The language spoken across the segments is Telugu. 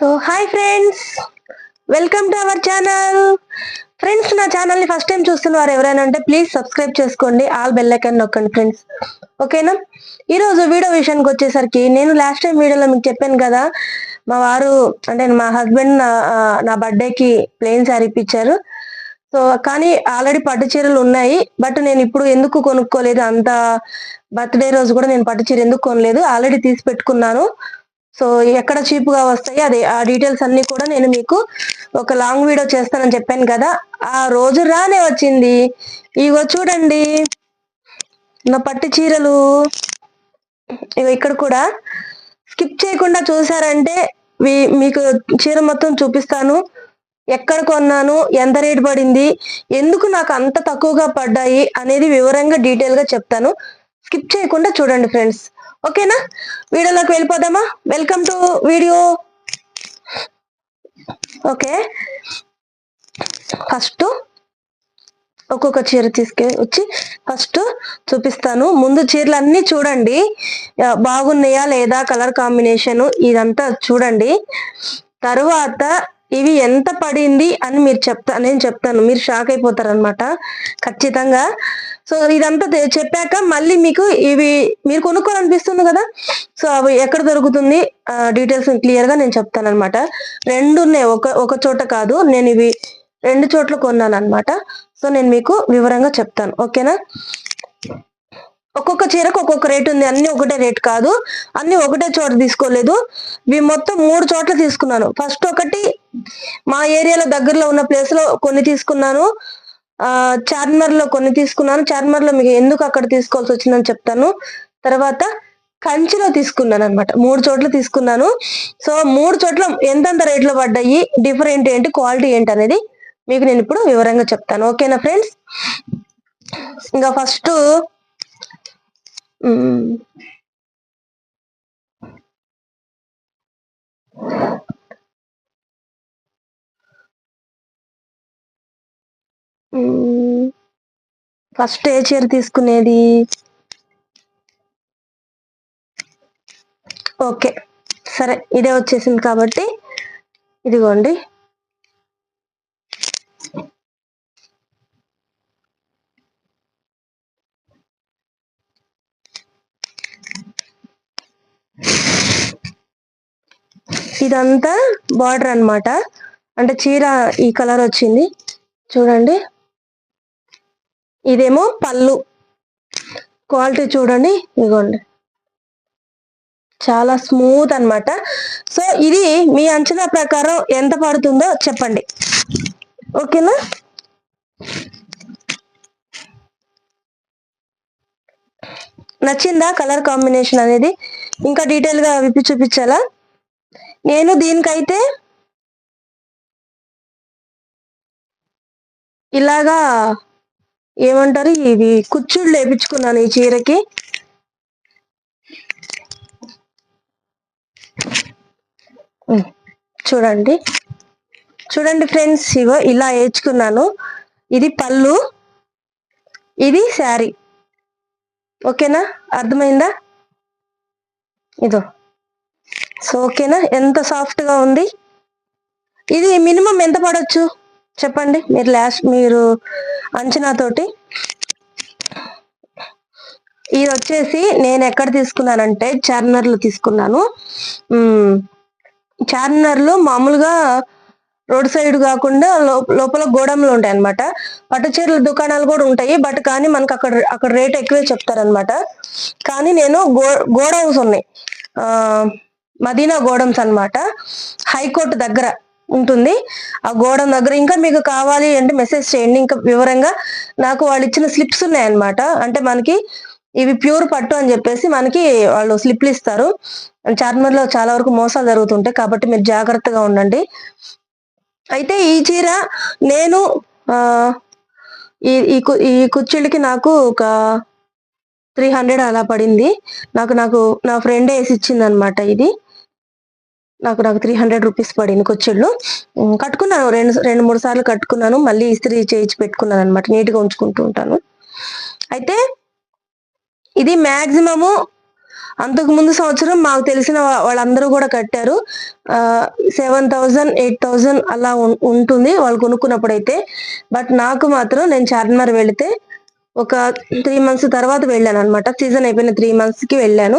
So hi friends welcome to our channel friends నా ఛానల్ని ఫస్ట్ టైం చూస్తున్నారు ఎవరైనా అంటే ప్లీజ్ సబ్స్క్రైబ్ చేసుకోండి. ఆల్ బెల్ ఐకన్ నొక్కండి ఫ్రెండ్స్ ఓకేనా ఈరోజు వీడియో విషయానికి వచ్చేసరికి నేను లాస్ట్ టైం వీడియోలో మీకు చెప్పాను కదా మా వారు అంటే మా హస్బెండ్ నా నా బర్త్డేకి ప్లెయిన్ శారీ ఇప్పించారు. సో కానీ ఆల్రెడీ పట్టు చీరలు ఉన్నాయి బట్ నేను ఇప్పుడు ఎందుకు కొనుక్కోలేదు? అంత బర్త్డే రోజు కూడా నేను పట్టు చీర ఎందుకు కొనలేదు? ఆల్రెడీ తీసి పెట్టుకున్నాను. సో ఎక్కడ చీప్గా వస్తాయి అది ఆ డీటెయిల్స్ అన్ని కూడా నేను మీకు ఒక లాంగ్ వీడియో చేస్తానని చెప్పాను కదా. ఆ రోజు రానే వచ్చింది. ఇగో చూడండి. నా పట్టు చీరలు. ఇగో ఇక్కడ కూడా. స్కిప్ చేయకుండా చూసారంటే మీకు చీర మొత్తం చూపిస్తాను. ఎక్కడ కొన్నాను ఎంత రేట్ పడింది ఎందుకు నాకు అంత తక్కువగా పడ్డాయి అనేది వివరంగా డీటెయిల్గా చెప్తాను. స్కిప్ చేయకుండా చూడండి ఫ్రెండ్స్ ఓకేనా? వీడియోలోకి వెళ్ళిపోదామా? Welcome to video okay. First ఒక్కొక్క చీర తీసుకే వచ్చి ఫస్ట్ చూపిస్తాను. ముందు చీరలు అన్ని చూడండి బాగున్నాయా లేదా? కలర్ కాంబినేషన్ ఇదంతా చూడండి. తర్వాత ఇవి ఎంత పడింది అని మీరు చెప్తా నేను చెప్తాను. మీరు షాక్ అయిపోతారు అనమాట ఖచ్చితంగా. సో ఇదంతా చెప్పాక మళ్ళీ మీకు ఇవి మీరు కొనుక్కోవాలనిపిస్తుంది కదా? సో అవి ఎక్కడ దొరుకుతుంది? డీటెయిల్స్ క్లియర్గా నేను చెప్తాను అనమాట రెండు ఉన్నాయి. ఒక ఒక చోట కాదు. నేను ఇవి రెండు చోట్ల కొన్నాను అనమాట సో నేను మీకు వివరంగా చెప్తాను. ఓకేనా? ఒక్కొక్క చీరకు ఒక్కొక్క రేట్ ఉంది. అన్ని ఒకటే రేట్ కాదు. అన్ని ఒకటే చోట తీసుకోలేదు. ఇవి మొత్తం మూడు చోట్ల తీసుకున్నాను. ఫస్ట్ ఒకటి మా ఏరియాలో దగ్గరలో ఉన్న ప్లేస్లో కొన్ని తీసుకున్నాను. ఆ చార్మర్లో కొన్ని తీసుకున్నాను. చార్మర్లో మీకు ఎందుకు అక్కడ తీసుకోవాల్సి వచ్చిందని చెప్తాను. తర్వాత కంచిలో తీసుకున్నాను అనమాట మూడు చోట్ల తీసుకున్నాను. సో మూడు చోట్ల ఎంతెంత రేట్లో పడ్డాయి? డిఫరెంట్ ఏంటి? క్వాలిటీ ఏంటి అనేది మీకు నేను ఇప్పుడు వివరంగా చెప్తాను. ఓకేనా ఫ్రెండ్స్? ఇంకా ఫస్ట్ ఫస్ట్ ఏ చీర తీసుకునేది? ఓకే. సరే ఇదే వచ్చేసింది కాబట్టి ఇదిగోండి. ఇదంతా బార్డర్ అన్నమాట. అంటే చీర ఈ కలర్ వచ్చింది. చూడండి. ఇదేమో పళ్ళు. క్వాలిటీ చూడండి ఇదిగోండి. చాలా స్మూత్ అన్నమాట. సో ఇది మీ అంచనా ప్రకారం ఎంత పడుతుందో చెప్పండి. ఓకేనా? నచ్చిందా కలర్ కాంబినేషన్ అనేది? ఇంకా డీటెయిల్గా విప్పి చూపించాలా? నేను దీనికైతే ఇలాగా ఏమంటారు? ఇవి కుచ్చుళ్ళు వేపించుకున్నాను ఈ చీరకి. చూడండి. చూడండి ఫ్రెండ్స్ ఇగో ఇలా వేయించుకున్నాను. ఇది పళ్ళు ఇది శారీ. ఓకేనా? అర్థమైందా? ఇదో. సో ఓకేనా? ఎంత సాఫ్ట్గా ఉంది? ఇది మినిమం ఎంత పడవచ్చు చెప్పండి మీరు లాస్ట్ మీరు అంచనా తోటి. ఇది వచ్చేసి నేను ఎక్కడ తీసుకున్నానంటే చార్మినార్ తీసుకున్నాను. ఉమ్, మామూలుగా రోడ్ సైడ్ కాకుండా లో- లోపల గోడంలో ఉంటాయి అనమాట పట్టుచీరల దుకాణాలు కూడా ఉంటాయి బట్ కానీ మనకు అక్కడ అక్కడ రేట్ ఎక్కువే చెప్తారనమాట కానీ నేను గో గోడౌన్స్ ఉన్నాయి. మదీనా గోడౌన్స్ అన్నమాట. హైకోర్టు దగ్గర. ఉంటుంది. ఆ గోడం దగ్గర ఇంకా మీకు కావాలి అంటే మెసేజ్ చేయండి. ఇంకా వివరంగా నాకు వాళ్ళు ఇచ్చిన స్లిప్స్ ఉన్నాయన్నమాట. అంటే మనకి ఇవి ప్యూర్ పట్టు అని చెప్పేసి మనకి వాళ్ళు స్లిప్లు ఇస్తారు. చార్మర్లో చాలా వరకు మోసాలు జరుగుతుంటాయి. కాబట్టి మీరు జాగ్రత్తగా ఉండండి. అయితే ఈ చీర నేను ఈ ఈ కు- ఈ కుచ్చిళ్ళకి నాకు ఒక త్రీ హండ్రెడ్ అలా పడింది. నాకు నాకు నా ఫ్రెండ్ వేసి ఇచ్చింది అనమాట ఇది. నాకు నాకు త్రీ హండ్రెడ్ రూపీస్ పడింది కుచ్చిళ్ళు కట్టుకున్నాను. రెండు రెండు మూడు సార్లు కట్టుకున్నాను. మళ్ళీ ఇస్త్రీ చేయించి పెట్టుకున్నాను అనమాట నీట్గా ఉంచుకుంటూ ఉంటాను. అయితే ఇది మాక్సిమము అంతకు ముందు సంవత్సరం మాకు తెలిసిన వాళ్ళందరూ కూడా కట్టారు. సెవెన్ థౌజండ్ ఎయిట్ థౌజండ్ అలా ఉంటుంది వాళ్ళు కొనుక్కున్నప్పుడు అయితే బట్ నాకు మాత్రం నేను చార్మినార్ వెళితే ఒక త్రీ మంత్స్ తర్వాత వెళ్ళాను అనమాట సీజన్ అయిపోయిన త్రీ మంత్స్కి వెళ్ళాను.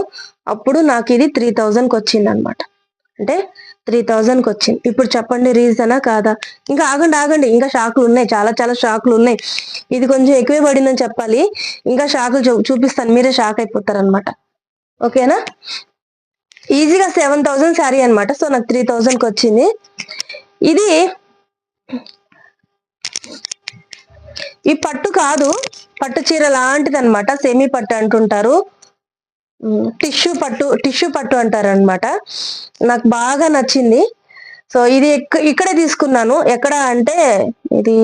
అప్పుడు నాకు ఇది త్రీ థౌజండ్కి వచ్చింది అనమాట అంటే త్రీ థౌజండ్కి వచ్చింది. ఇప్పుడు చెప్పండి రీజనా కాదా? ఇంకా ఆగండి ఆగండి. ఇంకా షాకులు ఉన్నాయి. చాలా చాలా షాకులు ఉన్నాయి. ఇది కొంచెం ఎక్కువే పడిందని చెప్పాలి. ఇంకా షాకులు చూపిస్తాను. మీరే షాక్ అయిపోతారు అనమాట ఓకేనా ఈజీగా సెవెన్ థౌజండ్ శారీ అనమాట సో నాకు త్రీ థౌజండ్కి వచ్చింది. ఇది ఈ పట్టు కాదు. పట్టు చీర లాంటిది అనమాట సెమీ పట్టు అంటుంటారు. టిష్యూ పట్టు టిష్యూ పట్టు అంటారు అనమాట నాకు బాగా నచ్చింది. సో ఇది ఇక్కడే తీసుకున్నాను. ఎక్కడ అంటే ఇది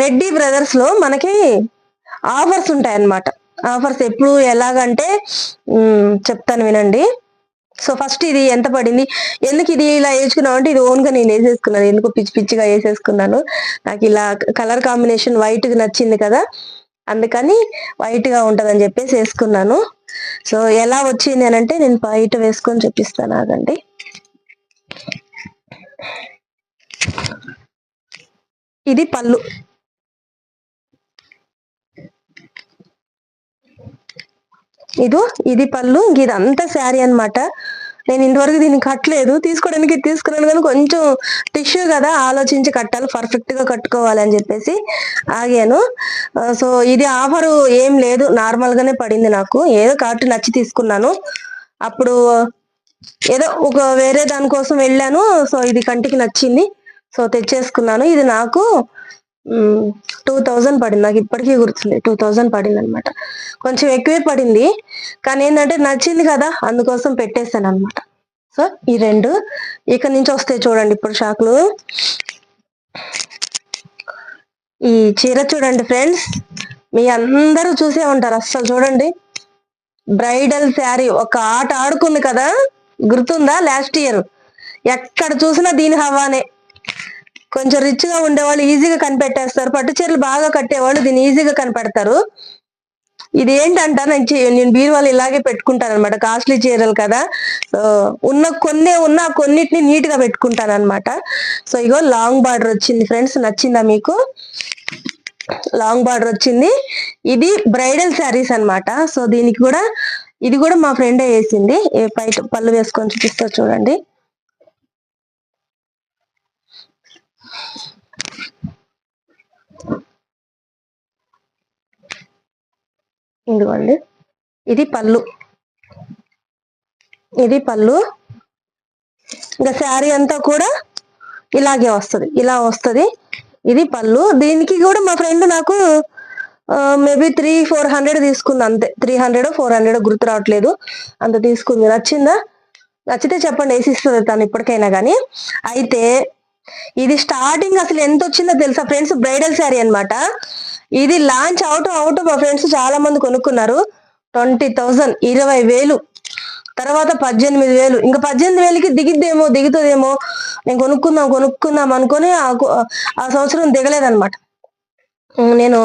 రెడ్డి బ్రదర్స్లో మనకి ఆఫర్స్ ఉంటాయి అన్నమాట ఆఫర్స్ ఎప్పుడు ఎలాగంటే చెప్తాను వినండి. సో ఫస్ట్ ఇది ఎంత పడింది? ఎందుకు ఇది ఇలా వేసుకున్నావు అంటే ఇది ఓన్గా నేను వేసేసుకున్నాను. ఎందుకు పిచ్చి పిచ్చిగా వేసేసుకున్నాను? నాకు ఇలా కలర్ కాంబినేషన్ వైట్ నచ్చింది కదా. అందుకని వైట్గా ఉంటదని చెప్పేసి వేసుకున్నాను. సో ఎలా వచ్చింది అని అంటే నేను వైట్ వేసుకొని చూపిస్తాను ఆగండి. ఇది పళ్ళు. ఇదో ఇది పళ్ళు. ఇదంతా శారీ అన్నమాట. నేను ఇంతవరకు దీన్ని కట్టలేదు. తీసుకోవడానికి తీసుకున్నాను కానీ కొంచెం టిష్యూ కదా ఆలోచించి కట్టాలి. పర్ఫెక్ట్గా కట్టుకోవాలి అని చెప్పేసి ఆగాను. సో ఇది ఆఫర్ ఏం లేదు. నార్మల్ గానే పడింది నాకు. ఏదో కాబట్టి నచ్చి తీసుకున్నాను. అప్పుడు ఏదో ఒక వేరే దానికోసం వెళ్ళాను. సో ఇది కంటికి నచ్చింది. సో తెచ్చేసుకున్నాను. ఇది నాకు టూ థౌజండ్ పడింది. నాకు ఇప్పటికీ గుర్తుంది టూ థౌజండ్ పడింది అనమాట కొంచెం ఎక్కువే పడింది. కానీ ఏంటంటే నచ్చింది కదా అందుకోసం పెట్టేశాను అనమాట సో ఈ రెండు ఇక్కడ నుంచి వస్తాయి చూడండి ఇప్పుడు షాకులు. ఈ చీర చూడండి ఫ్రెండ్స్. మీ అందరూ చూసే ఉంటారు అస్సలు చూడండి. బ్రైడల్ శారీ. ఒక ఆట ఆడుకుంది కదా. గుర్తుందా? Last year. ఎక్కడ చూసినా దీని హవానే. కొంచెం రిచ్గా ఉండేవాళ్ళు ఈజీగా కనిపెట్టేస్తారు. పట్టు చీరలు బాగా కట్టేవాళ్ళు దీన్ని ఈజీగా కనిపెడతారు. ఇది ఏంటంట నేను నేను బీరువాలు ఇలాగే పెట్టుకుంటాను అనమాట కాస్ట్లీ చీరలు కదా. ఉన్న కొన్నే ఉన్న కొన్నిటిని నీట్గా పెట్టుకుంటాను అనమాట సో ఇగో లాంగ్ బార్డర్ వచ్చింది ఫ్రెండ్స్ నచ్చిందా మీకు? లాంగ్ బార్డర్ వచ్చింది. ఇది బ్రైడల్ శారీస్ అనమాట సో దీనికి కూడా ఇది కూడా మా ఫ్రెండే వేసింది. ఏ పైట పళ్ళు వేసుకొని చూపిస్తా చూడండి. ఇదిగోండి. ఇది పళ్ళు. ఇది పళ్ళు. ఇంకా శారీ అంతా కూడా ఇలాగే వస్తుంది. ఇలా వస్తది. ఇది పళ్ళు. దీనికి కూడా మా ఫ్రెండ్ నాకు మేబీ త్రీ ఫోర్ హండ్రెడ్ తీసుకుంది అంతే. త్రీ హండ్రెడ్ ఫోర్ హండ్రెడ్ గుర్తు రావట్లేదు. అంత తీసుకుంది. నచ్చిందా? నచ్చితే చెప్పండి. వేసిస్తుంది తను ఇప్పటికైనా కానీ. అయితే ఇది స్టార్టింగ్ అసలు ఎంత వచ్చిందో తెలుసా ఫ్రెండ్స్? బ్రైడల్ శారీ అన్నమాట. ఇది లాంచ్ అవుట్ అవుట్ మా ఫ్రెండ్స్ చాలా మంది కొనుక్కున్నారు. ట్వంటీ థౌజండ్ ఇరవై వేలు. తర్వాత పద్దెనిమిది వేలు. ఇంకా పద్దెనిమిది వేలకి దిగిద్దేమో దిగుతుందేమో. నేను కొనుక్కుందాం కొనుక్కుందాం అనుకొని ఆ ఆ సంవత్సరం దిగలేదనమాట నేను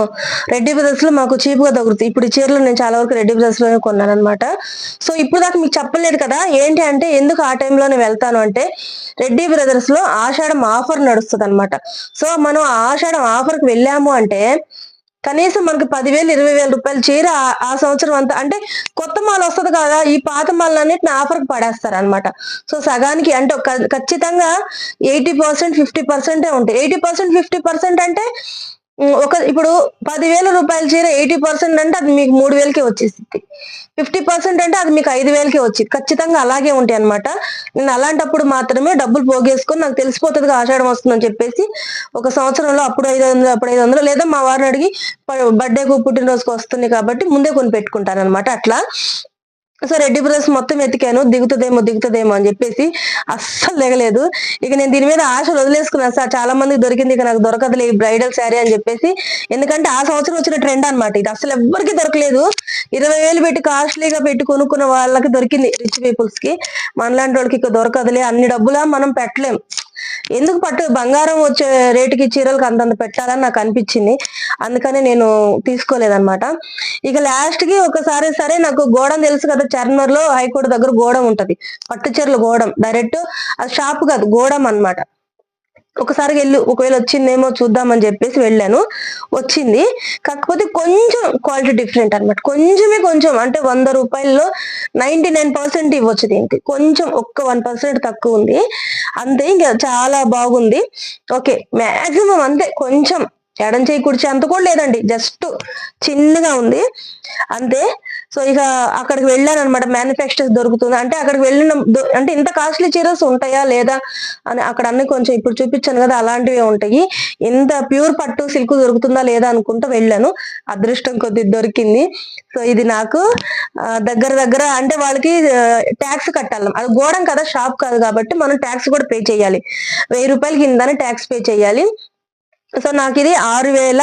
రెడ్డి బ్రదర్స్లో మాకు చీప్గా తగులుతుంది ఇప్పుడు ఈ చీరలు నేను చాలా వరకు రెడ్డి బ్రదర్స్లోనే కొన్నాను అనమాట సో ఇప్పుడు దాకా మీకు చెప్పలేదు కదా ఏంటి అంటే ఎందుకు ఆ టైంలోనే వెళ్తాను అంటే రెడ్డి బ్రదర్స్లో ఆషాఢం ఆఫర్ నడుస్తుంది అనమాట సో మనం ఆ ఆషాఢం ఆఫర్కి వెళ్ళాము అంటే కనీసం మనకి పదివేలు ఇరవై వేల రూపాయలు చీర ఆ- సంవత్సరం అంతా అంటే కొత్త మాల్ వస్తుంది కదా ఈ పాత మాల్ అన్నిటిని ఆఫర్కి పడేస్తారు అనమాట సో సగానికి అంటే ఒక- ఖచ్చితంగా ఎయిటీ పర్సెంట్ ఫిఫ్టీ పర్సెంటే ఉంటాయి. ఎయిటీ పర్సెంట్ ఫిఫ్టీ పర్సెంట్ అంటే ఒక ఇప్పుడు పదివేల రూపాయల చీర ఎయిటీ పర్సెంట్ అంటే అది మీకు మూడు వేలకే వచ్చేసింది ఫిఫ్టీ పర్సెంట్ అంటే అది మీకు ఐదు వేలకే వచ్చి ఖచ్చితంగా అలాగే ఉంటాయి అనమాట నేను అలాంటప్పుడు మాత్రమే డబ్బులు పోగేసుకొని నాకు తెలిసిపోతుంది ఆషాఢం వస్తుందని చెప్పేసి ఒక సంవత్సరంలో అప్పుడు ఐదు వందలు అప్పుడు ఐదు వందలు లేదా మా వారిని అడిగి బర్త్డేకు పుట్టినరోజుకు వస్తుంది కాబట్టి ముందే కొని పెట్టుకుంటాను అనమాట అట్లా. సో రెడ్డి బ్రదర్స్ మొత్తం ఎతికాను దిగుతుందేమో దిగుతుందేమో అని చెప్పేసి అస్సలు దిగలేదు. ఇక నేను దీని మీద ఆశలు వదిలేసుకున్నాను సార్. చాలా మందికి దొరికింది ఇక నాకు దొరకదులే ఈ బ్రైడల్ శారీ అని చెప్పేసి. ఎందుకంటే ఆ సంవత్సరం వచ్చిన ట్రెండ్ అన్నమాట ఇది. అసలు ఎవ్వరికి దొరకలేదు. ఇరవై వేలు పెట్టి కాస్ట్లీగా పెట్టి కొనుక్కున్న వాళ్ళకి దొరికింది రిచ్ పీపుల్స్కి. మనలాంటి వాళ్ళకి ఇక దొరకదులే. అన్ని డబ్బులా మనం పెట్టలేం. ఎందుకు పట్టు బంగారం వచ్చే రేటుకి చీరలకు అంతంత పెట్టాలని నాకు అనిపించింది. అందుకని నేను తీసుకోలేదన్నమాట. ఇక లాస్ట్కి ఒకసారి సరే నాకు గోడం తెలుసు కదా చర్మర్లో హైకోర్టు దగ్గర గోడం ఉంటది. పట్టు చీరలు గోడం. డైరెక్ట్ అది షాప్ కాదు గోడం అన్నమాట. ఒకసారి వెళ్ళి ఒకవేళ వచ్చిందేమో చూద్దామని చెప్పేసి వెళ్ళాను. వచ్చింది. కాకపోతే కొంచెం క్వాలిటీ డిఫరెంట్ అన్నమాట. కొంచెమే కొంచెం అంటే వంద రూపాయల్లో నైన్టీ నైన్ పర్సెంట్ ఇవ్వచ్చు దీనికి. కొంచెం ఒక్క వన్ పర్సెంట్ తక్కువ ఉంది. అంతే ఇంకా చాలా బాగుంది. ఓకే మాక్సిమం అంతే. కొంచెం ఎడం చేయి కుడిచి అంత కూడా లేదండి. జస్ట్ చిన్నగా ఉంది. అంతే. సో ఇక అక్కడికి వెళ్ళాను అనమాట మ్యానుఫ్యాక్చర్స్ దొరుకుతుంది. అంటే అక్కడికి వెళ్ళిన అంటే ఇంత కాస్ట్లీ చీరస్ ఉంటాయా లేదా అని అక్కడ అన్ని కొంచెం ఇప్పుడు చూపించాను కదా అలాంటివి ఉంటాయి. ఇంత ప్యూర్ పట్టు సిల్క్ దొరుకుతుందా లేదా అనుకుంటూ వెళ్ళాను. అదృష్టం కొద్ది దొరికింది. సో ఇది నాకు దగ్గర దగ్గర అంటే వాళ్ళకి ట్యాక్స్ కట్టాలి. అది గోడం కదా షాప్ కాదు కాబట్టి మనం ట్యాక్స్ కూడా పే చేయాలి. వెయ్యి రూపాయలకి కిందనే ట్యాక్స్ పే చేయాలి. సో నాకు ఇది ఆరు వేల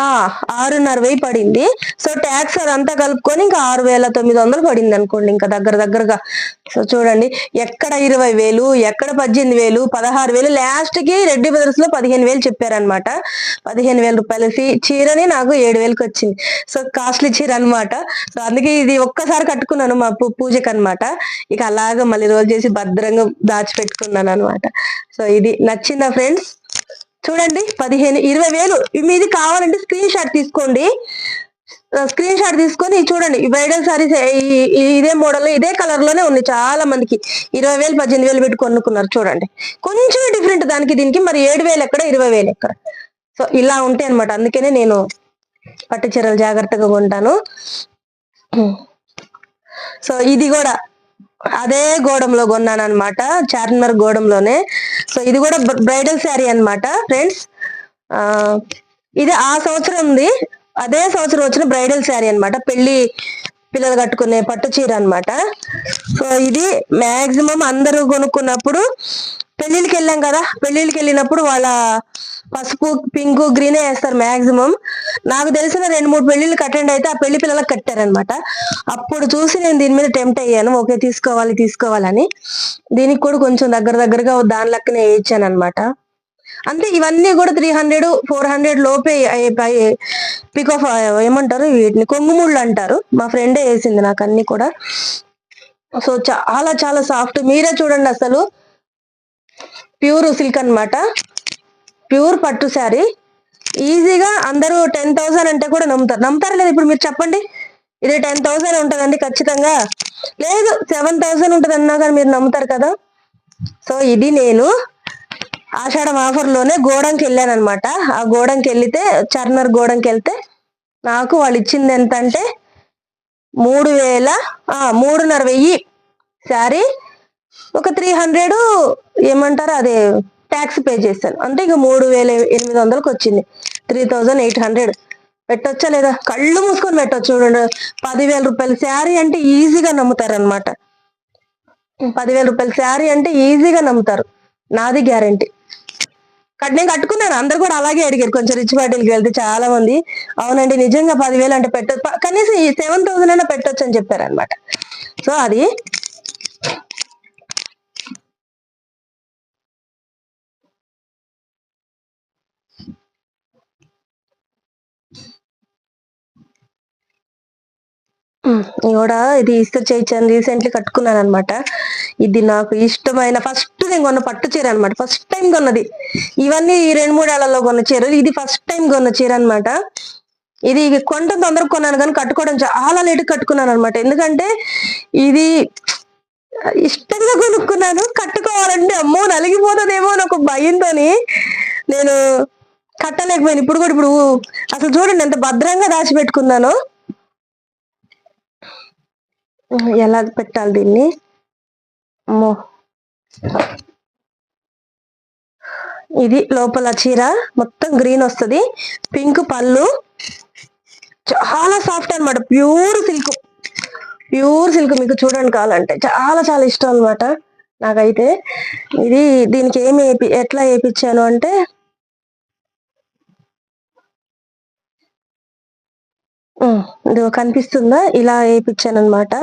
ఆ ఆరున్నర వెయ్యి పడింది. సో ట్యాక్స్ అదంతా కలుపుకొని ఇంకా ఆరు వేల తొమ్మిది వందలు పడింది అనుకోండి. ఇంకా దగ్గర దగ్గరగా. సో చూడండి. ఎక్కడ ఇరవై వేలు ఎక్కడ పద్దెనిమిది వేలు పదహారు వేలు. లాస్ట్కి రెడ్డి బ్రదర్స్లో పదిహేను వేలు చెప్పారనమాట పదిహేను వేల రూపాయలు. చీరని నాకు ఏడు వేలకు వచ్చింది. సో కాస్ట్లీ చీర అన్నమాట. సో అందుకే ఇది ఒక్కసారి కట్టుకున్నాను మా పూ- పూజకి అన్నమాట. ఇక అలాగా మళ్ళీ రోజు చేసి భద్రంగా దాచిపెట్టుకున్నాను అనమాట సో ఇది నచ్చిందా ఫ్రెండ్స్? చూడండి పదిహేను ఇరవై వేలు. మీది కావాలంటే స్క్రీన్ షాట్ తీసుకోండి. స్క్రీన్ షాట్ తీసుకొని చూడండి ఈ బ్రైడల్ సారీస్ ఇదే మోడల్ ఇదే కలర్లోనే ఉంది చాలా మందికి. ఇరవై వేలు పద్దెనిమిది వేలు పెట్టి కొనుక్కున్నారు చూడండి. కొంచెం డిఫరెంట్ దానికి దీనికి మరి ఏడు వేలు ఎక్కడ ఇరవై వేలు ఎక్కడ? సో ఇలా ఉంటాయి అనమాట అందుకనే నేను పట్టు చీరలు జాగ్రత్తగా కొంటాను. సో ఇది కూడా. అదే గోడంలో కొన్నాను అనమాట చార్మినార్ గోడంలోనే. సో ఇది కూడా బ్రైడల్ శారీ అన్నమాట ఫ్రెండ్స్. ఇది ఆ సంవత్సరం ఉంది అదే సంవత్సరం వచ్చిన బ్రైడల్ శారీ అనమాట పెళ్ళి పిల్లలు కట్టుకునే పట్టు చీర అనమాట సో ఇది మాక్సిమం అందరూ కొనుక్కున్నప్పుడు పెళ్ళిళ్ళకి వెళ్ళాం కదా పెళ్ళిళ్ళకి వెళ్ళినప్పుడు వాళ్ళ పసుపు పింక్ గ్రీనే వేస్తారు మాక్సిమం. నాకు తెలిసిన రెండు మూడు పెళ్ళిళ్ళకి అటెండ్ అయితే ఆ పెళ్ళి పిల్లలకు కట్టారనమాట అప్పుడు చూసి నేను దీని మీద టెంప్ట్ అయ్యాను. ఓకే తీసుకోవాలి తీసుకోవాలని దీనికి కూడా కొంచెం దగ్గర దగ్గరగా దాని లెక్కనే వేయించాను అనమాట అంటే ఇవన్నీ కూడా త్రీ హండ్రెడ్ ఫోర్ హండ్రెడ్ లోపే పిక్ ఆఫ్ ఏమంటారు? వీటిని కొంగుముళ్ళు అంటారు. మా ఫ్రెండే వేసింది నాకు అన్ని కూడా. సో చాలా చాలా సాఫ్ట్. మీరే చూడండి అసలు. ప్యూర్ సిల్క్ అన్నమాట. ప్యూర్ పట్టు శారీ. ఈజీగా అందరూ టెన్ థౌసండ్ అంటే కూడా నమ్ముతారు. నమ్ముతారా లేదు? ఇప్పుడు మీరు చెప్పండి. ఇది టెన్ థౌసండ్ ఉంటుందండి ఖచ్చితంగా. లేదు సెవెన్ థౌసండ్ ఉంటుంది అన్నా కానీ మీరు నమ్ముతారు కదా. సో ఇది నేను ఆషాఢం ఆఫర్లోనే గోడంకి వెళ్ళాను అనమాట ఆ గోడంకి వెళ్తే చర్నర్ గోడంకి వెళ్తే నాకు వాళ్ళు ఇచ్చింది ఎంత అంటే మూడు వేల మూడున్నర వెయ్యి శారీ. ఒక త్రీ హండ్రెడ్ ఏమంటారు అదే ట్యాక్స్ పే చేశాను. అంటే ఇక మూడు వేల ఎనిమిది వందలకు వచ్చింది. Three thousand eight hundred. పెట్టొచ్చా లేదా? కళ్ళు మూసుకొని పెట్టొచ్చు చూడండి. పదివేల రూపాయల శారీ అంటే ఈజీగా నమ్ముతారనమాట పదివేల రూపాయల శారీ అంటే ఈజీగా నమ్ముతారు. నాది గ్యారంటీ. నేను కట్టుకున్నాను. అందరు కూడా అలాగే అడిగారు. కొంచెం రిచ్ పార్టీలకి వెళ్తే చాలా మంది అవునండి నిజంగా పదివేలు అంటే పెట్ట కనీసం ఈ సెవెన్ థౌసండ్ అయినా పెట్టొచ్చు అని చెప్పారు అనమాట సో అది కూడా ఇది ఇస్త్రీ చేయించాను రీసెంట్లీ కట్టుకున్నాను అనమాట ఇది నాకు ఇష్టమైన ఫస్ట్ నేను కొన్న పట్టు చీర అనమాట ఫస్ట్ టైం కొన్నది. ఇవన్నీ ఈ రెండు మూడు ఏళ్ళలో కొన్న చీరలు. ఇది ఫస్ట్ టైం కొన్న చీర అనమాట ఇది కొంట తొందరగా కొన్నాను కానీ కట్టుకోవడం చాలా లేట్ కట్టుకున్నాను అనమాట ఎందుకంటే ఇది ఇష్టంగా కొనుక్కున్నాను. కట్టుకోవాలంటే అమ్మో నలిగిపోతుందేమో అని ఒక భయంతోని నేను కట్టలేకపోయాను. ఇప్పుడు కూడా ఇప్పుడు అసలు చూడండి ఎంత భద్రంగా దాచిపెట్టుకున్నాను. ఎలా పెట్టాలి దీన్ని? అమ్మో. ఇది లోపల చీర మొత్తం గ్రీన్ వస్తుంది. పింక్ పళ్ళు. చాలా సాఫ్ట్ అనమాట ప్యూర్ సిల్క్. ప్యూర్ సిల్క్ మీకు చూడండి కావాలంటే. చాలా చాలా ఇష్టం అనమాట నాకైతే. ఇది దీనికి ఏమి ఏపి ఎట్లా వేయించాను అంటే ఇది కనిపిస్తుందా? ఇలా వేయించాను అనమాట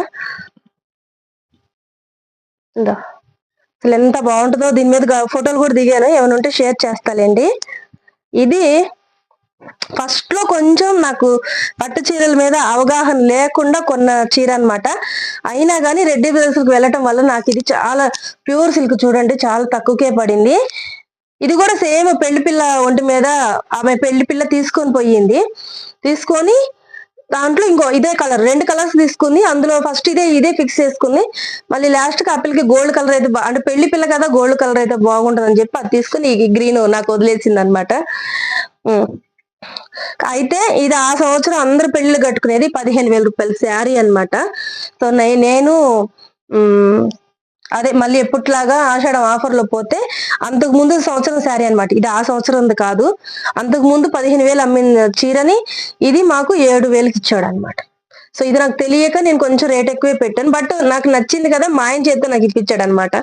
అసలు ఎంత బాగుంటుందో దీని మీద ఫోటోలు కూడా దిగాను. ఏమైనా ఉంటే షేర్ చేస్తాలేండి. ఇది ఫస్ట్లో కొంచెం నాకు పట్టు చీరల మీద అవగాహన లేకుండా కొన్న చీర అనమాట అయినా కానీ రెడ్డి బ్రదర్స్ వెళ్ళటం వల్ల నాకు ఇది చాలా ప్యూర్ సిల్క్ చూడండి చాలా తక్కువకే పడింది. ఇది కూడా సేమ్ పెళ్ళి పిల్ల ఒంటి మీద ఆమె పెళ్ళి పిల్ల తీసుకొని పోయింది. తీసుకొని దాంట్లో ఇంకో ఇదే కలర్ రెండు కలర్స్ తీసుకుంది అందులో ఫస్ట్ ఇదే ఇదే ఫిక్స్ చేసుకుంది మళ్ళీ లాస్ట్కి గోల్డ్ కలర్ అయితే అంటే పెళ్ళి పిల్ల కదా గోల్డ్ కలర్ అయితే బాగుంటుంది అని చెప్పి అది తీసుకుని ఈ గ్రీన్ నాకు వదిలేసింది అనమాట అయితే ఇది ఆ సంవత్సరం అందరు పెళ్ళి కట్టుకునేది పదిహేను వేల రూపాయల శారీ అన్నమాట. సో నేను అదే మళ్ళీ ఎప్పట్లాగా ఆషాఢం ఆఫర్లో పోతే అంతకు ముందు సంవత్సరం శారీ అన్నమాట. ఇది ఆ సంవత్సరం కాదు. అంతకు ముందు పదిహేను వేలు అమ్మిన చీరని ఇది మాకు ఏడు వేలకి ఇచ్చాడు అనమాట సో ఇది నాకు తెలియక నేను కొంచెం రేట్ ఎక్కువే పెట్టాను. బట్ నాకు నచ్చింది కదా మా ఆయన చేత నాకు ఇప్పించాడు అనమాట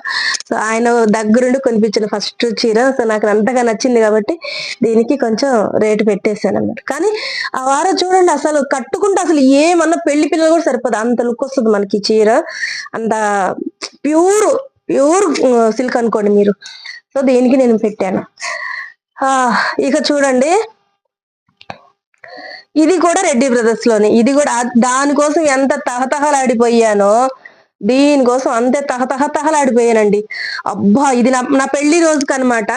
సో ఆయన దగ్గరుండి కొనిపించిన ఫస్ట్ చీర. సో నాకు అంతగా నచ్చింది కాబట్టి దీనికి కొంచెం రేటు పెట్టేశాను అనమాట కానీ ఆ వారం చూడండి అసలు కట్టుకుంటే అసలు ఏమన్నా పెళ్ళి పిల్లలు కూడా సరిపోదు. అంత లుక్ వస్తుంది మనకి చీర. అంత ప్యూర్ ప్యూర్ సిల్క్ అనుకోండి మీరు. సో దీనికి నేను పెట్టాను. ఇక చూడండి. ఇది కూడా రెడ్డి బ్రదర్స్లోనే. ఇది కూడా దానికోసం ఎంత తహతహలాడిపోయానో దీనికోసం అంతే తహతహ తహలాడిపోయానండి అబ్బా ఇది నా నా పెళ్ళి రోజుకి అనమాట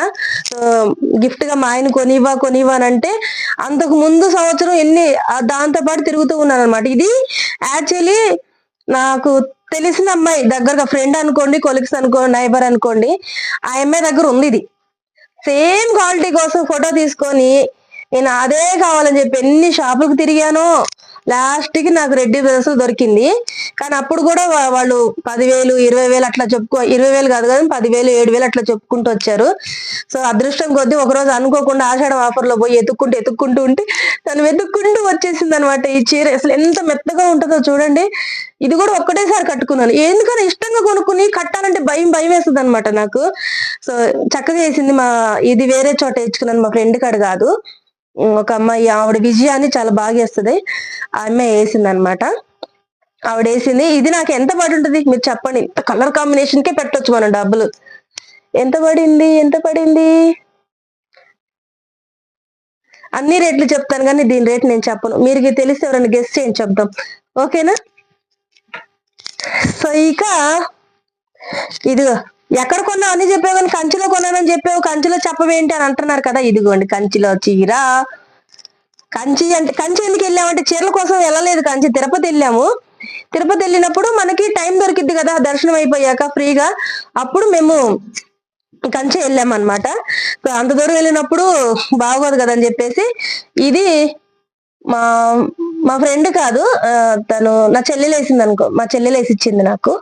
గిఫ్ట్గా మా ఆయన కొనివ్వా కొనివ్వానంటే అంతకు ముందు సంవత్సరం ఎన్ని దాంతోపాటు దాంతో పాటు తిరుగుతూ ఉన్నాను అనమాట ఇది యాక్చువల్లీ నాకు తెలిసిన అమ్మాయి దగ్గరగా ఫ్రెండ్ అనుకోండి కొలిక్స్ అనుకోండి నైబర్ అనుకోండి ఆ అమ్మాయి దగ్గర ఉంది ఇది. సేమ్ క్వాలిటీ కోసం ఫోటో తీసుకొని నేను అదే కావాలని చెప్పి ఎన్ని షాపులకు తిరిగానో లాస్ట్కి నాకు రెడ్డి బ్రదర్స్ దొరికింది. కానీ అప్పుడు కూడా వాళ్ళు పదివేలు ఇరవై వేలు అట్లా చెప్పుకో ఇరవై వేలు కాదు కానీ పదివేలు ఏడు వేలు అట్లా చెప్పుకుంటూ వచ్చారు. సో అదృష్టం కొద్దీ ఒకరోజు అనుకోకుండా ఆషాఢం ఆఫర్లో పోయి ఎత్తుక్కుంటూ ఎత్తుక్కుంటూ ఉంటే తను వెతుక్కుంటూ వచ్చేసింది అనమాట ఈ చీర. అసలు ఎంత మెత్తగా ఉంటుందో చూడండి. ఇది కూడా ఒక్కటేసారి కట్టుకున్నాను. ఎందుకని ఇష్టంగా కొనుక్కుని కట్టాలంటే భయం భయం వేస్తుంది అనమాట నాకు. సో చక్కగా వేసింది మా ఇది వేరే చోట వేసుకున్నాను మా ఫ్రెండ్ కాడ కాదు. ఒక అమ్మాయి ఆవిడ విజయ అని చాలా బాగా వేస్తుంది ఆ అమ్మాయి వేసింది అనమాట ఆవిడ వేసింది. ఇది నాకు ఎంత పడి ఉంటుంది మీరు చెప్పండి. కలర్ కాంబినేషన్ కే పెట్టొచ్చు మనం డబ్బులు. ఎంత పడింది? ఎంత పడింది? అన్ని రేట్లు చెప్తాను కానీ దీని రేట్ నేను చెప్పను. మీరు తెలిస్తే ఎవరైనా గెస్ట్ చేయండి చెప్దాం. ఓకేనా? సో ఇక ఇదిగో ఎక్కడ కొన్నావు? అని చెప్పావు కానీ కంచిలో కొన్నానని చెప్పావు. కంచిలో చెప్పవేంటి అని అంటున్నారు కదా. ఇదిగోండి కంచిలో చీర. కంచి అంటే కంచి ఎందుకు వెళ్ళామంటే చీరల కోసం వెళ్ళలేదు కంచి. తిరుపతి వెళ్ళాము. తిరుపతి వెళ్ళినప్పుడు మనకి టైం దొరికిద్ది కదా. దర్శనం అయిపోయాక ఫ్రీగా. అప్పుడు మేము కంచి వెళ్ళామన్నమాట. అంత దూరం వెళ్ళినప్పుడు బాగోదు కదా అని చెప్పేసి ఇది మా మా ఫ్రెండ్ కాదు తను నా చెల్లెలు వేసింది అనుకో మా చెల్లెలు వేసి ఇచ్చింది నాకు.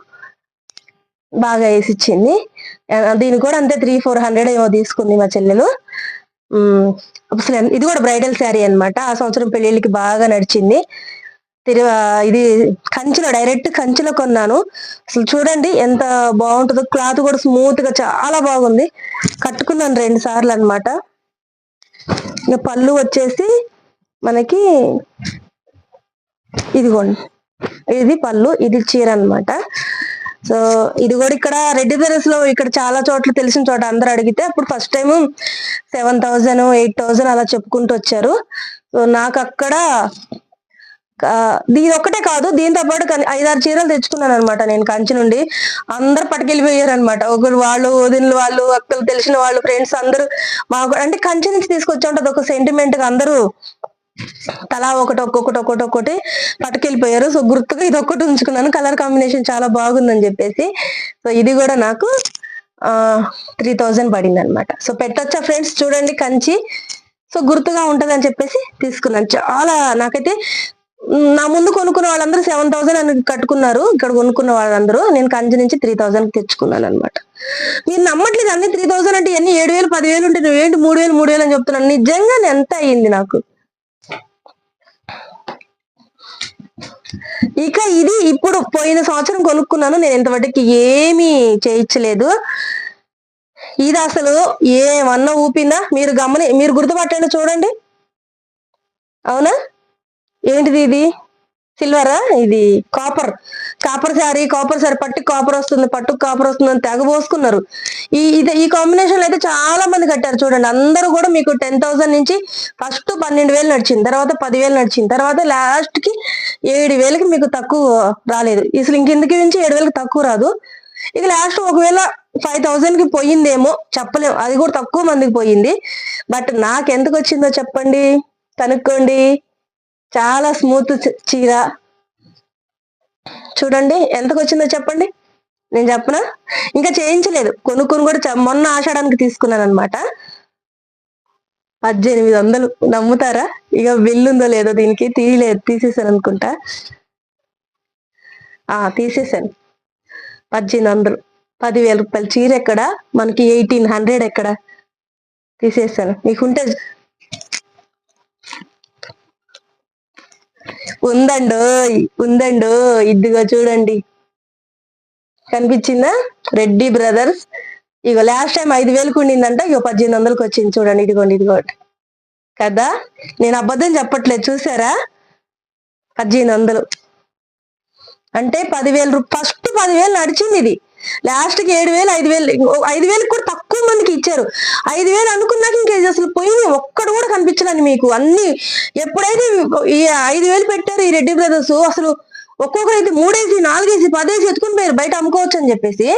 బాగా వేసి ఇచ్చింది దీని కూడా అంతే త్రీ ఫోర్ హండ్రెడ్ ఏమో తీసుకుంది మా చెల్లెలు. అసలు ఇది కూడా బ్రైడల్ శారీ అనమాట ఆ సంవత్సరం పెళ్ళిళ్ళకి బాగా నడిచింది. తిరు ఇది కంచిలో డైరెక్ట్ కంచిలో కొన్నాను. అసలు చూడండి ఎంత బాగుంటుందో. క్లాత్ కూడా స్మూత్గా చాలా బాగుంది. కట్టుకున్నాను రెండు సార్లు అన్నమాట. ఇంకా పళ్ళు వచ్చేసి మనకి ఇదిగోండి. ఇది పళ్ళు ఇది చీర అనమాట సో ఇది కూడా ఇక్కడ రెడ్డి పెరస్లో ఇక్కడ చాలా చోట్ల తెలిసిన చోట అందరూ అడిగితే అప్పుడు first time seven thousand eight thousand అలా చెప్పుకుంటూ వచ్చారు. సో నాకు అక్కడ దీని ఒక్కటే కాదు దీంతో పాటు ఐదారు చీరలు తెచ్చుకున్నాను అనమాట నేను కంచి నుండి. అందరు పట్టుకెళ్ళిపోయారు అనమాట ఒకరు వాళ్ళు వదిన వాళ్ళు అక్కలు తెలిసిన వాళ్ళు ఫ్రెండ్స్ అందరూ మాకు అంటే కంచి నుంచి తీసుకొచ్చా ఉంటుంది ఒక సెంటిమెంట్గా అందరూ తలా ఒకటి ఒక్కొక్కటి ఒక్కటి ఒక్కటి పట్టుకెళ్ళిపోయారు. సో గుర్తుగా ఇది ఒక్కటి ఉంచుకున్నాను. కలర్ కాంబినేషన్ చాలా బాగుందని చెప్పేసి. సో ఇది కూడా నాకు ఆ త్రీ థౌజండ్ పడింది అనమాట సో పెట్టొచ్చా ఫ్రెండ్స్? చూడండి కంచి. సో గుర్తుగా ఉంటది అని చెప్పేసి తీసుకున్నాను. చాలా నాకైతే నా ముందు కొనుక్కున్న వాళ్ళందరూ సెవెన్ థౌసండ్ అని కట్టుకున్నారు. ఇక్కడ కొనుక్కున్న వాళ్ళందరూ నేను కంచి నుంచి త్రీ థౌసండ్ తెచ్చుకున్నాను అనమాట మీరు నమ్మట్లేదు అన్ని త్రీ థౌసండ్ అంటే ఎన్ని? ఏడు వేలు పదివేలు ఉంటే నువ్వేంటి? మూడు వేలు మూడు వేలు అని చెప్తున్నాను. నిజంగా ఎంత అయ్యింది నాకు? ఇక ఇది ఇప్పుడు పోయిన సంవత్సరం కొనుక్కున్నాను. నేను ఇంతవరకు ఏమీ చేయించలేదు. ఇది అసలు ఏమన్నా ఊపిందా? మీరు గమని మీరు గుర్తుపట్టండి చూడండి. అవునా? ఏంటిది ఇది? సిల్వర్? ఇది copper. Copper sari copper sari పట్టు కాపర్ వస్తుంది పట్టు కాపర్ వస్తుంది అని తెగ పోసుకున్నారు. ఈ ఇది ఈ కాంబినేషన్ అయితే చాలా మంది కట్టారు చూడండి. అందరూ కూడా మీకు టెన్ థౌసండ్ నుంచి ఫస్ట్ పన్నెండు వేలు నడిచింది తర్వాత పదివేలు నడిచింది తర్వాత లాస్ట్కి ఏడు వేలకి మీకు తక్కువ రాలేదు. అసలు ఇంకెందుకు నుంచి ఏడు వేలకి తక్కువ రాదు. ఇక లాస్ట్ ఒకవేళ ఫైవ్ థౌసండ్కి పోయిందేమో చెప్పలేము అది కూడా తక్కువ మందికి పోయింది. బట్ నాకు ఎందుకు వచ్చిందో చెప్పండి. కనుక్కోండి చాలా స్మూత్ చీర. చూడండి ఎంతకు వచ్చిందో చెప్పండి. నేను చెప్పనా? ఇంకా చేయించలేదు. కొనుక్కొని కూడా మొన్న ఆషాఢానికి తీసుకున్నాను అనమాట పద్దెనిమిది వందలు. నమ్ముతారా? ఇక బిల్లుందో లేదో దీనికి తీయలేదు తీసేసాను అనుకుంటా. ఆ తీసేసాను. పద్దెనిమిది వందలు. పదివేల రూపాయల చీర ఎక్కడ? మనకి ఎయిటీన్ హండ్రెడ్ ఎక్కడ? తీసేసాను. మీకుంటే ఉందండి ఉందండో ఇదిగో చూడండి. కనిపించిందా? రెడ్డి బ్రదర్స్. ఇగో లాస్ట్ టైం ఐదు వేలకు ఉండిందంట ఇగో పద్దెనిమిది వందలకు వచ్చింది చూడండి. ఇదిగోండి ఇదిగోండి. కదా? నేను అబద్ధం చెప్పట్లేదు చూసారా? పద్దెనిమిది వందలు. అంటే పదివేలు ఫస్ట్ పదివేలు నడిచింది ఇది. లాస్ట్కి ఏడు వేలు ఐదు వేలు ఐదు వేలకు కూడా తక్కువ మందికి ఇచ్చారు. ఐదు వేలు అనుకున్నాక ఇంకా అసలు పోయింది ఒక్కడు కూడా మీకు. అన్ని ఎప్పుడైతే ఈ ఐదు వేలు పెట్టారు ఈ రెడ్డి బ్రదర్స్ అసలు ఒక్కొక్కరు అయితే మూడేసి నాలుగేసి పదేసి ఎత్తుకుని పోయారు. బయట అమ్ముకోవచ్చు అని చెప్పేసి.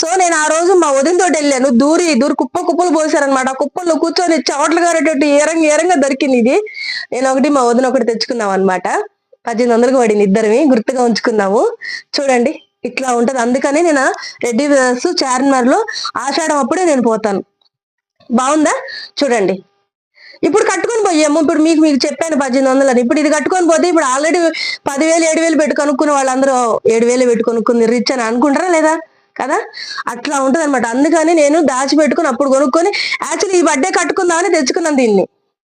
సో నేను ఆ రోజు మా వదిన తోటి వెళ్ళాను. దూరి దూరి కుప్ప కుప్పలు పోసారనమాట ఆ కుప్పల్లో కూర్చొని చవట్లు గారేటట్టు ఏరంగ ఏరంగా దొరికింది ఇది. నేను ఒకటి మా వదిన ఒకటి తెచ్చుకున్నాం అనమాట పద్దెనిమిది వందలకు పడింది ఇద్దరివి. గుర్తుగా ఉంచుకున్నాము చూడండి ఇట్లా ఉంటది. అందుకని నేను రెడ్డి బ్రదర్స్ చార్మినార్లో ఆషాఢం అప్పుడే నేను పోతాను. బాగుందా? చూడండి. ఇప్పుడు కట్టుకొని పోయాము ఇప్పుడు మీకు మీకు చెప్పాను పద్దెనిమిది వందలు అని ఇప్పుడు ఇది కట్టుకొని పోతే ఇప్పుడు ఆల్రెడీ పదివేలు ఏడు వేలు పెట్టి కొనుక్కున్న వాళ్ళందరూ ఏడు వేలు పెట్టి కొనుక్కుంది. రిచ్ అని అనుకుంటారా లేదా? కదా? అట్లా ఉంటది అనమాట అందుకని నేను దాచిపెట్టుకుని అప్పుడు కొనుక్కొని యాక్చువల్లీ ఈ బర్త్డే కట్టుకుందామని తెచ్చుకున్నాను దీన్ని.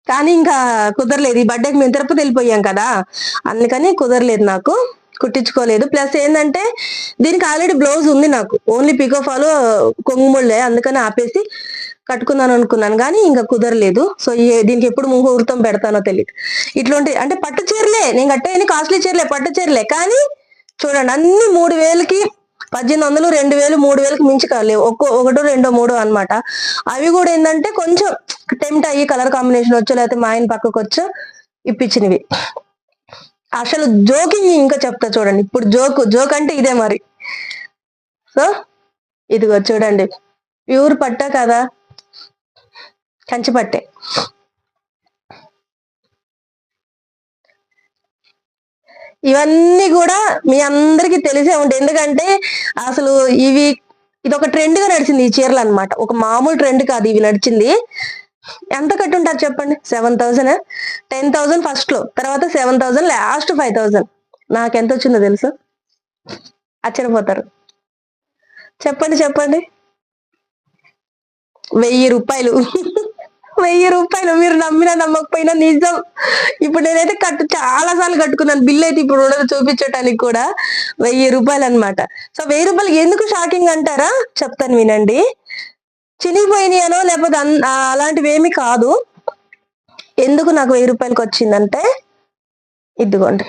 కానీ ఇంకా కుదరలేదు. ఈ బర్త్డేకి మేము తిరుపతి వెళ్ళిపోయాం కదా? అందుకని కుదరలేదు నాకు. కుట్టించుకోలేదు. ప్లస్ ఏంటంటే దీనికి ఆల్రెడీ బ్లౌజ్ ఉంది నాకు. ఓన్లీ పికో ఫాలో కొంగుముళ్ళే. అందుకని ఆపేసి కట్టుకుందాం అనుకున్నాను కానీ ఇంకా కుదరలేదు. సో దీనికి ఎప్పుడు ముహూర్తం పెడతానో తెలియదు ఇట్లాంటి అంటే పట్టు చీరలే నేను కట్టేయని కాస్ట్లీ చీరలే పట్టు చీరలే కానీ చూడండి అన్ని మూడు వేలకి పద్దెనిమిది వందలు రెండు వేలు మూడు వేలకు మించి కాలేవు ఒక్కో ఒకటో రెండో మూడో అన్నమాట. అవి కూడా ఏంటంటే కొంచెం టెంప్ట్ అయ్యి కలర్ కాంబినేషన్ వచ్చో లేకపోతే మా ఆయన పక్కకు వచ్చో ఇప్పించినవి. అసలు జోకింగ్ ఇంకా చెప్తా చూడండి ఇప్పుడు జోక్ జోక్ అంటే ఇదే మరి. సో ఇదిగో చూడండి ప్యూర్ పట్టా కదా. కంచిపట్టే. ఇవన్నీ కూడా మీ అందరికి తెలిసే ఉంటాయి. ఎందుకంటే అసలు ఇవి ఇది ఒక ట్రెండ్గా నడిచింది ఈ చీరలు అనమాట ఒక మామూలు ట్రెండ్ కాదు ఇవి నడిచింది. ఎంత కట్టుంటారు చెప్పండి? సెవెన్ థౌసండ్ టెన్ థౌసండ్ ఫస్ట్లో తర్వాత seven thousand last five thousand. నాకు ఎంత వచ్చిందో తెలుసు? ఆశ్చర్యపోతారు. చెప్పండి చెప్పండి. వెయ్యి రూపాయలు. వెయ్యి రూపాయలు మీరు నమ్మినా నమ్మకపోయినా నిజం. ఇప్పుడు నేనైతే కట్టు చాలా సార్లు కట్టుకున్నాను. బిల్ అయితే ఇప్పుడు ఉండదు చూపించడానికి కూడా. వెయ్యి రూపాయలు అన్నమాట. సో వెయ్యి రూపాయలు ఎందుకు షాకింగ్ అంటారా? చెప్తాను వినండి. చినిగిపోయినాయనో లేకపోతే అలాంటివి ఏమి కాదు. ఎందుకు నాకు వెయ్యి రూపాయలకి వచ్చిందంటే ఇదిగోండి.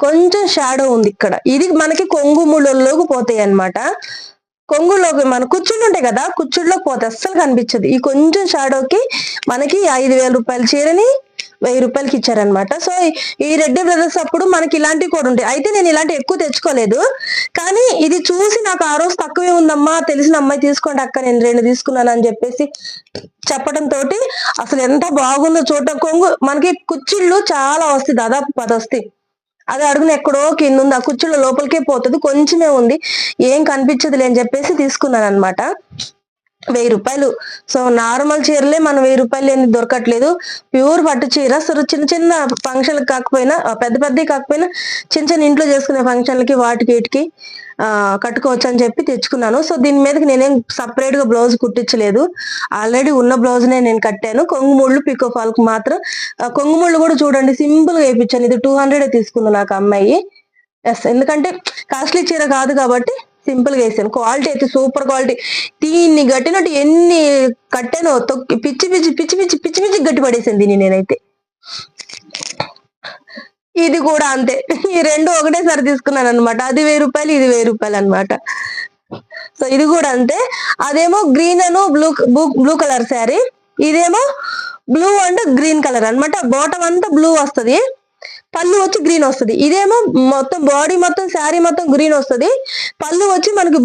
కొంచెం షాడో ఉంది ఇక్కడ. ఇది మనకి కొంగు ముళ్ళలోకి పోతాయి అన్నమాట కొంగులోకి మన కుచ్చుళ్ళు ఉంటాయి కదా కుచ్చుళ్ళలోకి పోతే అస్సలు కనిపించదు. ఈ కొంచెం షాడోకి మనకి ఐదు వేల రూపాయల చీరని వెయ్యి రూపాయలకి ఇచ్చారనమాట సో ఈ- ఈ రెడ్డి బ్రదర్స్ అప్పుడు మనకి ఇలాంటివి కూడా ఉంటాయి. అయితే నేను ఇలాంటి ఎక్కువ తెచ్చుకోలేదు. కానీ ఇది చూసి నాకు ఆ రోజు తక్కువే ఉందమ్మా తెలిసిన అమ్మాయి తీసుకోండి అక్క నేను రెండు తీసుకున్నాను అని చెప్పేసి చెప్పడం తోటి అసలు ఎంత బాగుందో చూడటం. కొంగు మనకి కుచ్చిళ్ళు చాలా వస్తాయి దాదాపు పది వస్తాయి. అది అడుగున ఎక్కడో కింద ఉంది ఆ కుర్చీలో లోపలికే పోతుంది. కొంచెమే ఉంది. ఏం కనిపించదులే అని చెప్పేసి తీసుకున్నాను అనమాట వెయ్యి రూపాయలు. సో నార్మల్ చీరలే మనం వెయ్యి రూపాయలు ఏమి దొరకట్లేదు. ప్యూర్ పట్టు చీర. సో చిన్న చిన్న ఫంక్షన్లకు కాకపోయినా పెద్ద పెద్ద పెద్దవి కాకపోయినా చిన్న చిన్న ఇంట్లో చేసుకునే ఫంక్షన్లకి వాటికి వీటికి కట్టుకోవచ్చు అని చెప్పి తెచ్చుకున్నాను. సో దీని మీదకి నేనేం సపరేట్గా బ్లౌజ్ కుట్టించలేదు. ఆల్రెడీ ఉన్న బ్లౌజ్ నే నేను కట్టాను. కొంగు ముళ్ళు పికో ఫాల్కు మాత్రం. కొంగుముళ్ళు కొంగు ముళ్ళు కూడా చూడండి సింపుల్గా వేయించాను. ఇది టూ హండ్రెడ్ తీసుకుంది నాకు అమ్మాయి. ఎస్ ఎందుకంటే కాస్ట్లీ చీర కాదు కాబట్టి సింపుల్గా వేసాను. క్వాలిటీ అయితే సూపర్ క్వాలిటీ. దీన్ని గట్టినట్టు ఎన్ని కట్టానో తొక్కి పిచ్చి పిచ్చి పిచ్చి పిచ్చి పిచ్చి పిచ్చి గట్టి పడేసింది దీన్ని నేనైతే. ఇది కూడా అంతే. ఈ రెండు ఒకటేసారి తీసుకున్నాను అనమాట అది వెయ్యి రూపాయలు ఇది వెయ్యి రూపాయలు అన్నమాట. సో ఇది కూడా అంతే. అదేమో గ్రీన్ అను బ్లూ బ్లూ కలర్ శారీ. ఇదేమో బ్లూ అండ్ గ్రీన్ కలర్ అన్నమాట. బాటమ్ అంతా బ్లూ వస్తుంది. పళ్ళు వచ్చి గ్రీన్ వస్తది. ఇదేమో మొత్తం బాడీ మొత్తం శారీ మొత్తం గ్రీన్ వస్తది. పళ్ళు వచ్చి మనకి